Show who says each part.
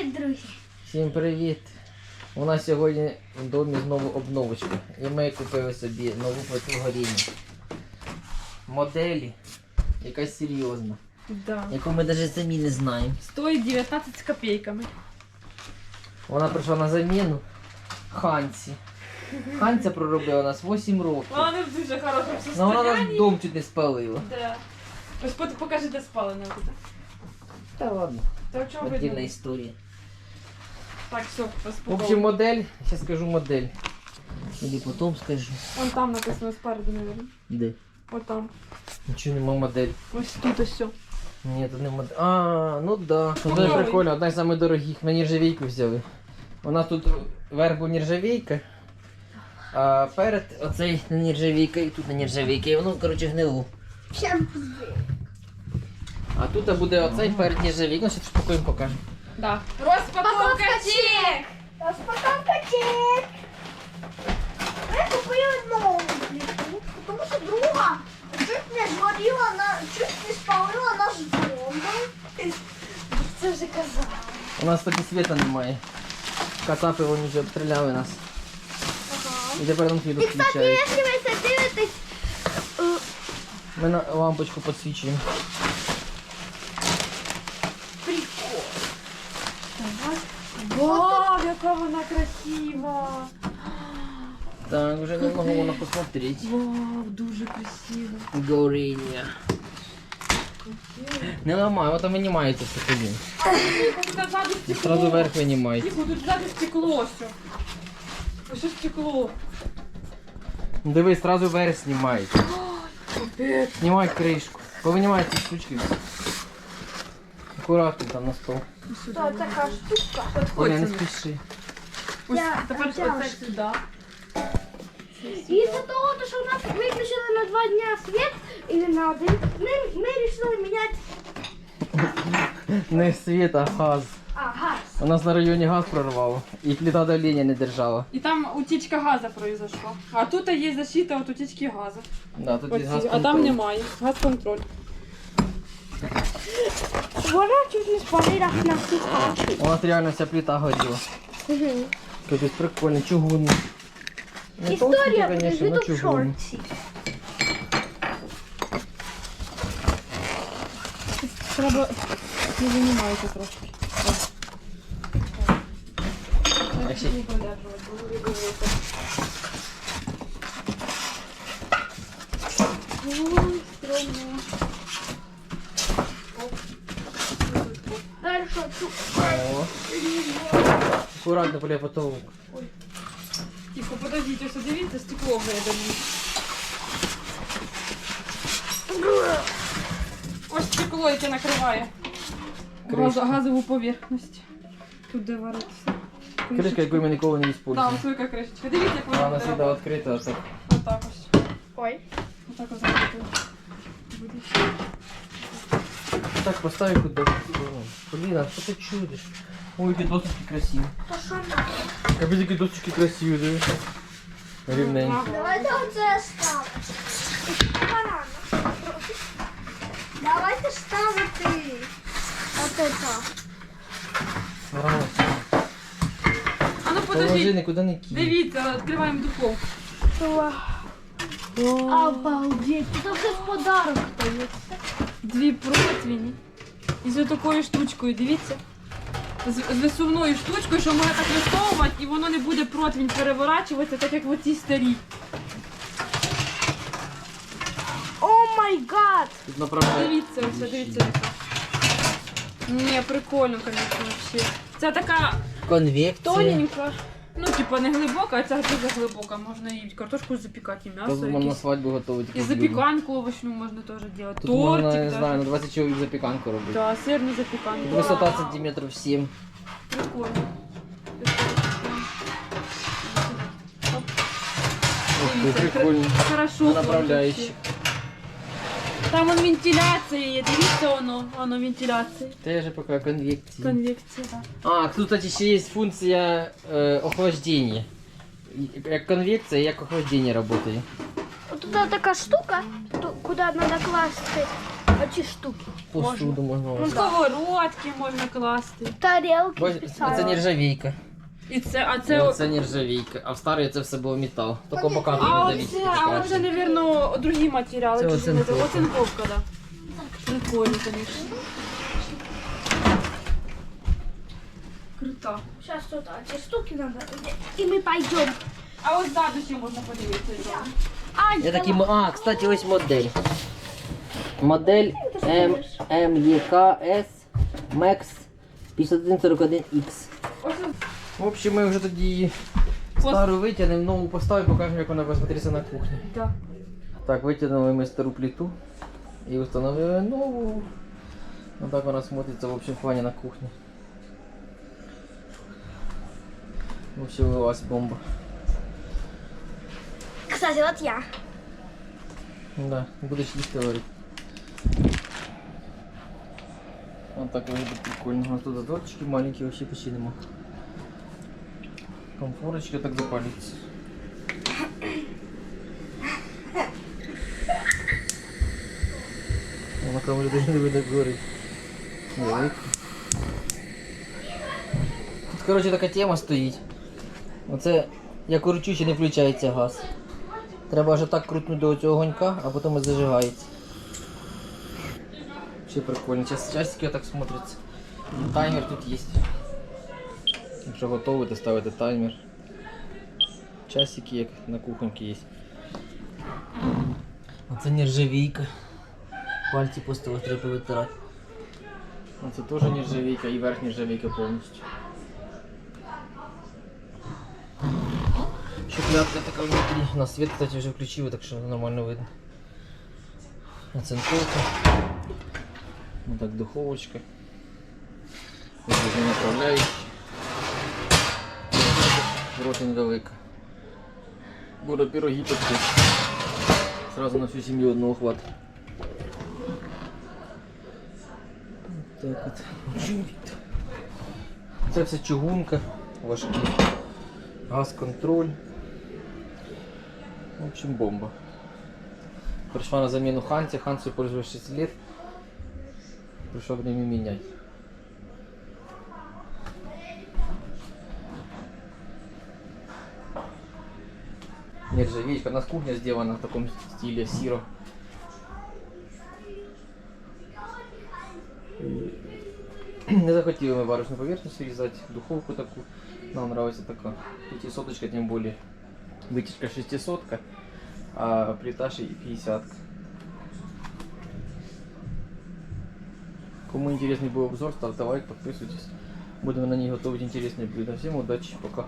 Speaker 1: Привіт, друзі!
Speaker 2: Всім привіт! У нас сьогодні в домі знову обновочка. І ми купили собі нову плиту горіння. Моделі, якась серйозна,
Speaker 3: Да.
Speaker 2: яку ми навіть самі не знаємо.
Speaker 3: Стоит 19 с копейками.
Speaker 2: Вона прийшла на заміну Ханці. Ханця проробила нас 8 років.
Speaker 3: Вона в дуже хорошому
Speaker 2: Ну вона
Speaker 3: состоянии.
Speaker 2: дом чуть не спалила.
Speaker 3: Да. Ось пот- покажи, де спали.
Speaker 2: Та ладно,
Speaker 3: Та в чому
Speaker 2: отдільна історія.
Speaker 3: Так, все,
Speaker 2: В общем, модель, зараз скажу модель. Или потім скажу.
Speaker 3: Вон там написано спереду, наверное.
Speaker 2: Де?
Speaker 3: Вот там.
Speaker 2: Нічого нема модель.
Speaker 3: Ось тут ось все.
Speaker 2: Ні, тут не модель. А, ну да. Це
Speaker 3: Попробуй.
Speaker 2: прикольно, одна з самих дорогих. Ми нержавійку взяли. У нас тут верх був нержавійка. А перед оцей не нержавійка і тут не нержавійка. І воно, коротше, гнило.
Speaker 1: Всім
Speaker 2: А тут буде оцей перед нержавійкою. Ну, зараз спокійно покажу.
Speaker 3: Да. Розпаковка чек!
Speaker 1: Розпаковка чек! Ми купили нову плиту, тому що друга чуть не згоріла, на, чуть не спалила наш дом. Це вже казала.
Speaker 2: У нас тоді світа немає. Кацапи вони вже обстріляли нас. І тепер нам світ
Speaker 1: І, кстати,
Speaker 2: включають.
Speaker 1: якщо ви це дивитесь,
Speaker 2: Ми на лампочку підсвічуємо.
Speaker 3: Вау, яка вона красива!
Speaker 2: Так, вже не можу воно посмотрети.
Speaker 3: Вау, дуже красиво.
Speaker 2: Горіння. Не ламай, от винімається все тоді. І
Speaker 3: стекло.
Speaker 2: одразу верх винімається.
Speaker 3: Тихо, тут ззаду стекло все. Ось стекло.
Speaker 2: Дивись, одразу верх знімається.
Speaker 3: Капець.
Speaker 2: Знімай кришку. Повинімай ці штучки. Акуратно там на стол.
Speaker 1: То така штука.
Speaker 2: Оля, не спіши.
Speaker 3: Ось
Speaker 1: Я-
Speaker 3: тепер
Speaker 1: я
Speaker 3: оце сюди.
Speaker 1: І за того, що у нас виключили на два дня світ, і на один, ми, ми вирішили міняти
Speaker 2: Не світ, а газ.
Speaker 1: а, газ.
Speaker 2: У нас на районі газ прорвало. І плита давлення не держала.
Speaker 3: І там утічка газу произошла. А тут є защита від утічки газу.
Speaker 2: Да, тут
Speaker 3: Оці.
Speaker 2: є газ
Speaker 3: А там немає. Газконтроль.
Speaker 1: Вона чуть не спалила на всі хаті.
Speaker 2: У нас реально вся плита горіла. Капець прикольно, чугунний. Не
Speaker 1: Історія
Speaker 2: толстенький,
Speaker 1: буде
Speaker 2: конечно, но
Speaker 1: в
Speaker 2: чугунний.
Speaker 3: Треба не винімається трошки.
Speaker 2: А ще-
Speaker 3: Ой, стрьомно.
Speaker 1: Далі що тут?
Speaker 2: О. Акуратно, бля, потолок.
Speaker 3: Тихо, подождіть, ось дивіться, стекло виявлено. Ось стекло, яке накриває газ, газову поверхність. Тут де вариться.
Speaker 2: Кришка, яку ми ніколи не
Speaker 3: Да,
Speaker 2: використовуємо.
Speaker 3: ось така кришечка. Дивіться, як
Speaker 2: Вона
Speaker 3: вона
Speaker 2: завжди відкрита, так.
Speaker 3: Отак ось.
Speaker 1: Ой.
Speaker 3: Отак ось закрити. Буде.
Speaker 2: Так, поставь куда Блин, а что ты чудишь? Ой, какие досочки красивые.
Speaker 1: То що нам?
Speaker 2: Капец, какие досочки красивые, да? Рівненько.
Speaker 1: Давайте оце. Банана. Давайте ставити. Оце так.
Speaker 2: Нравится.
Speaker 3: А ну
Speaker 2: Положи,
Speaker 3: подождіть.
Speaker 2: никуда не кинь.
Speaker 3: Дивіться, відкриваємо духовку.
Speaker 1: Обалдеть. Це вже в подарок дається.
Speaker 3: Дві противні. І з такою штучкою, дивіться. З, з висувною штучкою, що можна так висовувати, і воно не буде противінь переворачуватися, так як в оцій старій.
Speaker 1: О май гад.
Speaker 2: Тут.
Speaker 3: Дивіться, ось, дивіться. Ні, прикольно, звісно, взагалі. Це така
Speaker 2: Конвекція.
Speaker 3: тоненька. Ну, типа не глибока, а ця дуже глибока. Можна і картошку запікати, і м'ясо
Speaker 2: Тут можно на свадьбу готовить.
Speaker 3: І запіканку овочну можна теж робити.
Speaker 2: Тут можно,
Speaker 3: Тортик
Speaker 2: не
Speaker 3: даже.
Speaker 2: знаю, на 20 человек запеканку робить.
Speaker 3: Да, сирну запіканку.
Speaker 2: Высота сантиметров 7.
Speaker 3: Прикольно.
Speaker 2: Прикольно.
Speaker 3: Хорошо.
Speaker 2: На направляющий.
Speaker 3: вообще. Там вон вентиляція є, дивіться воно, воно вентиляція.
Speaker 2: Ты же пока конвекция.
Speaker 3: Конвекція, так.
Speaker 2: А, тут, кстати, еще есть функция э, охлаждения. И- Как конвекция, як охлаждение работает.
Speaker 1: Тут така штука, ту- куди треба класти Оці штуки.
Speaker 2: Посуду можна.
Speaker 3: Ну, сковородки можна класти.
Speaker 1: Тарелки спеціальні.
Speaker 2: це нержавійка.
Speaker 3: І це, а
Speaker 2: Це,
Speaker 3: це.
Speaker 2: це нержавійка, а в старій це все було метал. Тільки бока
Speaker 3: А
Speaker 2: не
Speaker 3: оце, а оце, невірно, другі матеріали.
Speaker 2: Це
Speaker 3: чи
Speaker 2: оцинковка.
Speaker 3: Оцинковка, да. Прикольно, звісно. Круто.
Speaker 1: Сейчас тут а, ці штуки надо. І ми пойдем.
Speaker 3: А ось ззаду ще можна подивитися.
Speaker 1: А,
Speaker 2: Я такий, а, кстати, ось модель. Модель М, МЕКС Max 5141X.
Speaker 3: Ось
Speaker 2: В общем, ми вже тоді стару витягнемо, нову поставимо, покажемо, як вона буде на кухні.
Speaker 3: Да.
Speaker 2: Так, витягнули ми стару плиту і встановили нову. Ну так вона смотрится в общем плане на кухне. Вообще вылазь бомба.
Speaker 1: Кстати, от я.
Speaker 2: Да, будешь їсти говорить. Вот так выглядит прикольно. У нас тут заторчики маленькие, вообще почти нема. Комфорочка так запалится. Вона людей не видно горить. Тут, короче, така тема стоїть. Оце я кручу, ще не включається газ. Треба аж так крутнути до цього огонька, а потім і зажигається. Ще прикольно. Час, часики так смотряться. Таймер тут є. Якщо готовий, то ставите таймер. Часики, як на кухоньці є. Оце нержавійка. Пальці просто треба витирати. Оце теж нержавійка і верх нержавійка повністю. Шухлядка така внутрі. На світ, кстати, вже включили, так що нормально видно. Оцинковка. Вот так духовочка. Воздушно направляющий. Ротинга велика. Буду пироги пекти. Сразу на всю семью одного хвата. Так от. Це все чугунка, важкі. Газ-контроль. В общем, бомба. Пришла на замену Хансе. Хансу пользуюсь 6 лет. Пришел время менять. Нержавеечка. У нас кухня сделана в таком стиле сиро. Не захотели мы варочную поверхность резать, духовку такую. Нам нравится такая. Пятисоточка, тем более. Вытяжка шестисотка, а плита ши- 50. Кому интересный был обзор, ставьте лайк, подписывайтесь. Будем на ней готовить интересные блюда. Всем удачи, пока.